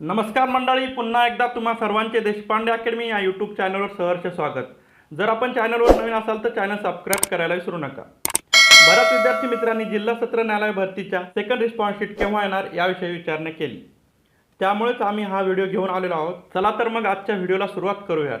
नमस्कार मंडळी पुन्हा एकदा तुम्हा सर्वांचे देशपांडे अकॅडमी या यूट्यूब चॅनलवर सहर्ष स्वागत. जर आपण चॅनलवर नवीन असाल तर चॅनल सबस्क्राईब करायला विसरू नका. बऱ्याच विद्यार्थी मित्रांनी जिल्हा सत्र न्यायालय भरतीच्या सेकंड रिस्पॉन्स शीट केव्हा येणार याविषयी विचारणा केली. त्यामुळेच आम्ही हा व्हिडिओ घेऊन आलेलो आहोत. चला तर मग आजच्या व्हिडिओला सुरुवात करूयात.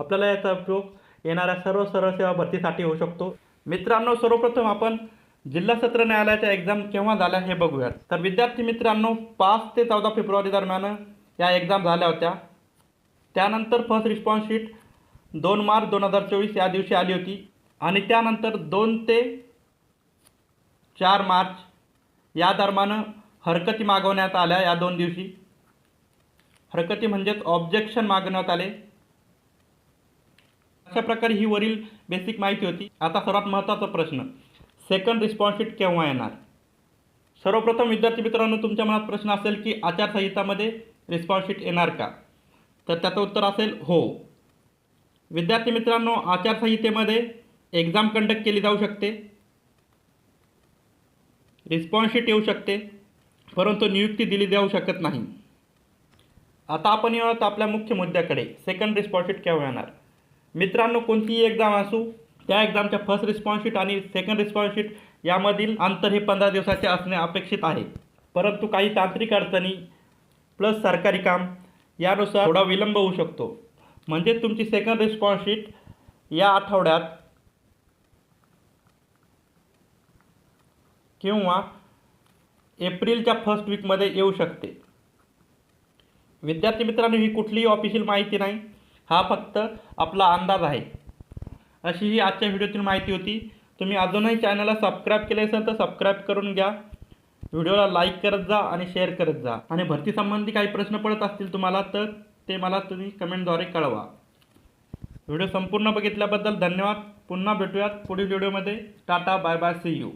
आपल्याला याचा उपयोग येणाऱ्या सर्व सरळ सेवा भरतीसाठी होऊ शकतो. मित्रांनो सर्वप्रथम आपण जिल्हा सत्र न्यायालयाच्या एक्झाम केव्हा झाल्या हे बघूयात. तर विद्यार्थी मित्रांनो पाच ते चौदा फेब्रुवारी दरम्यान या एक्झाम झाल्या होत्या. त्यानंतर फर्स्ट रिस्पॉन्स शीट दोन मार्च दोन हजार चोवीस या दिवशी आली होती. आणि त्यानंतर दोन ते चार मार्च या दरम्यान हरकती मागवण्यात आल्या या दोन दिवशी. हरकती म्हणजेच ऑब्जेक्शन मागवण्यात आले. अशा प्रकारे ही वरील बेसिक माहिती होती? आता सर्वात महत्त्वाचा प्रश्न सेकंड रिस्पॉन्सिट केव्हा येणार? सर्वप्रथम विद्यार्थी मित्रांनो तुमच्या मनात प्रश्न असेल की आचारसंहितामध्ये रिस्पॉन्सिट येणार का? तर त्याचं उत्तर असेल हो. विद्यार्थी मित्रांनो आचारसंहितेमध्ये एक्झाम कंडक्ट केली जाऊ शकते. रिस्पॉन्सशीट येऊ शकते परंतु नियुक्ती दिली जाऊ शकत नाही. आता आपण येऊयात आपल्या मुख्य मुद्द्याकडे. सेकंड रिस्पॉन्सिट केव्हा येणार? मित्रांनो कोणतीही एक्झाम असू त्या एक्झामच्या फर्स्ट रिस्पॉन्सशीट आणि सेकंड रिस्पॉन्सशीट यामधील अंतर हे पंधरा दिवसाचे असणे अपेक्षित आहे. परंतु काही तांत्रिक अडचणी प्लस सरकारी काम यानुसार थोडा विलंब होऊ शकतो. म्हणजे तुमची सेकंड रिस्पॉन्सशीट या आठवड्यात किंवा एप्रिलच्या फर्स्ट वीकमध्ये येऊ शकते. विद्यार्थी मित्रांनो ही कुठलीही ऑफिशियल माहिती नाही. हा फक्त आपला अंदाज आहे. अशी ही आजच्या व्हिडिओतील माहिती होती. तुम्ही अजूनही चॅनलला सबस्क्राईब केले असेल तर सबस्क्राईब करून घ्या. व्हिडिओला लाईक करत जा आणि शेअर करत जा. आणि भरतीसंबंधी काही प्रश्न पडत असतील तुम्हाला तर ते मला तुम्ही कमेंटद्वारे कळवा. व्हिडिओ संपूर्ण बघितल्याबद्दल धन्यवाद. पुन्हा भेटूयात पुढील व्हिडिओमध्ये ta-ta bye bye see you